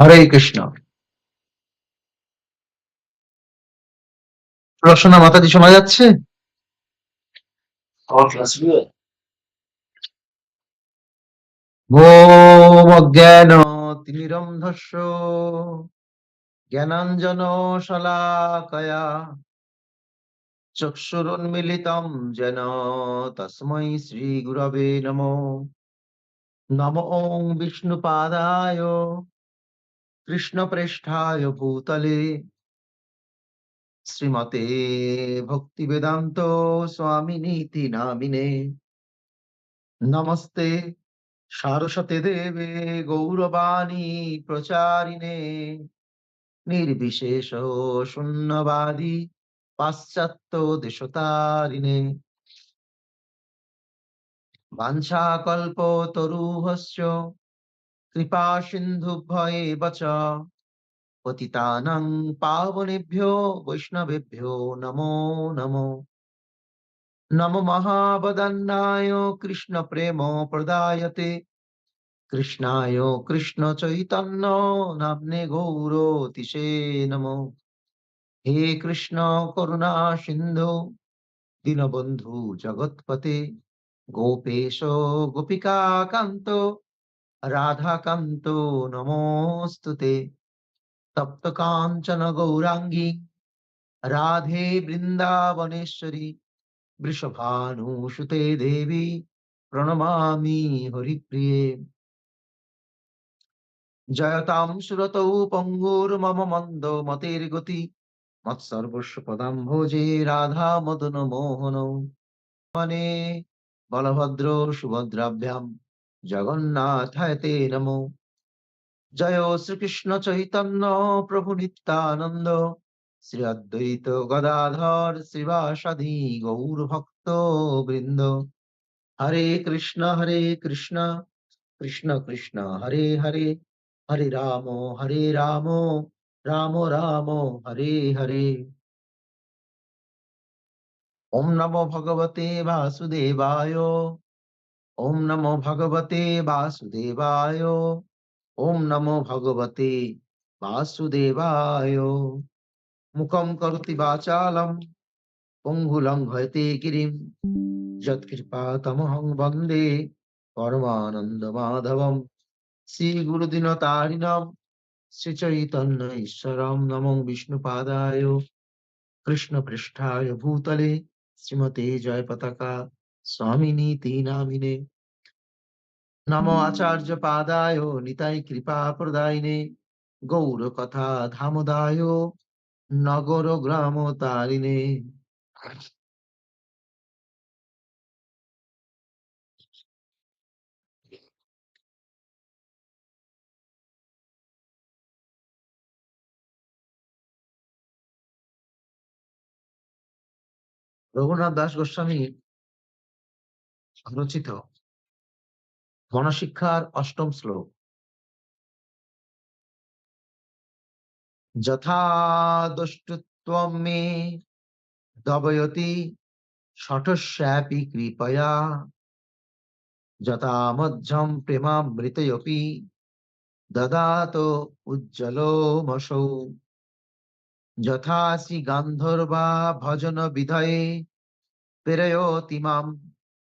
হরে কৃষ্ণ। রসনা মাতাজি শোনা যাচ্ছে? ওম অজ্ঞান তিমিরন্ধস্য জ্ঞানাঞ্জন শলাকয়া চক্ষুরুন্মিলিতম যেন তস্मै শ্রী গুরবে নমো। নম ওং বিষ্ণুপাদায় কৃষ্ণপ্রেষ্ঠায় ভূতলে। শ্রীমতে ভক্তি বেদান্ত স্বামিনীতি নামিনে। নমস্তে, সারস্বতে দেবে গৌরবাণী প্রচারিণে। নির্বিশেষ শূন্যবাদী পাশ্চাত্য দেশতারিণে। বাঞ্ছাকল্প তরুহস্য কৃপা সিন্ধুভ্য চ পতিতানাং পাবনেভ্যো বৈষ্ণবেভ্যো নমো নমো। নম মহাবদন্নায় কৃষ্ণ প্রেম প্রদায়তে। কৃষ্ণায় কৃষ্ণ চৈতন্য নাম্নে গৌরতিশে নমো। হে কৃষ্ণ করুণা সিন্ধু, দীনবন্ধু জগৎপতে। গোপেশ গোপিকা কান্ত রাধাকান্ত নমোস্তুতে তপ্ত কাঞ্চন গৌরাঙ্গী রাধে বৃন্দাবনেশ্বরী বৃষভানুসুতে দেবী প্রণমামি হরিপ্রিয়ে জয়তাম সুরতৌ পঙ্গুর্মম মন্দ মতের গতি মৎসর্বস্ব পদাম ভোজে রাধা মদন মোহন মানে বলভদ্র সুভদ্রাভ্যাম জগন্নাথায় তে নমো। জয় শ্রীকৃষ্ণ চৈতন্য প্রভু নিত্যানন্দ। শ্রী অদ্বৈত গদাধর শ্রীবাসাদি গৌর ভক্ত বৃন্দ। হরে কৃষ্ণ হরে কৃষ্ণ কৃষ্ণ কৃষ্ণ, হরে হরে হরে রাম হরে রাম রাম রাম, হরে হরে। ওম নমো ভগবতে বাসুদেবায়। ওম নমো ভগবতে বাসুদেবায়। ওম নমো ভগবতে বাসুদেবায়। মুখম করতি বাচালম পঙ্গুলং ভয়তে গিরিম। যৎকৃপা তমহং বন্দে পরমানন্দ মাধবম। শ্রী গুরুদিন তারিণম, শ্রী চৈতন্য ঈশ্বরম নমো বিষ্ণুপাদায়। কৃষ্ণ পৃষ্ঠায় ভূতলে, শ্রীমতে জয় পতাকা। স্বামিনীতি নামিনে নমো আচার্য পাদায় নিতাই কৃপা প্রদায়িনে। গৌর কথা ধামদায় নগর গ্রাম তারিণে। রঘুনাথ দাস গোস্বামী রচিত গণশিক্ষার অষ্টম শ্লোক। যথা দুষ্টুত্বম মে দবয়তি শঠস্যাপি কৃপয়া। যথা মধ্যম প্রেমামৃতয়পি দদাত উজ্জ্বলোমসৌ। যথা শ্রী গান্ধর্বা ভজন বিধয়ে প্রেরয়তি মাম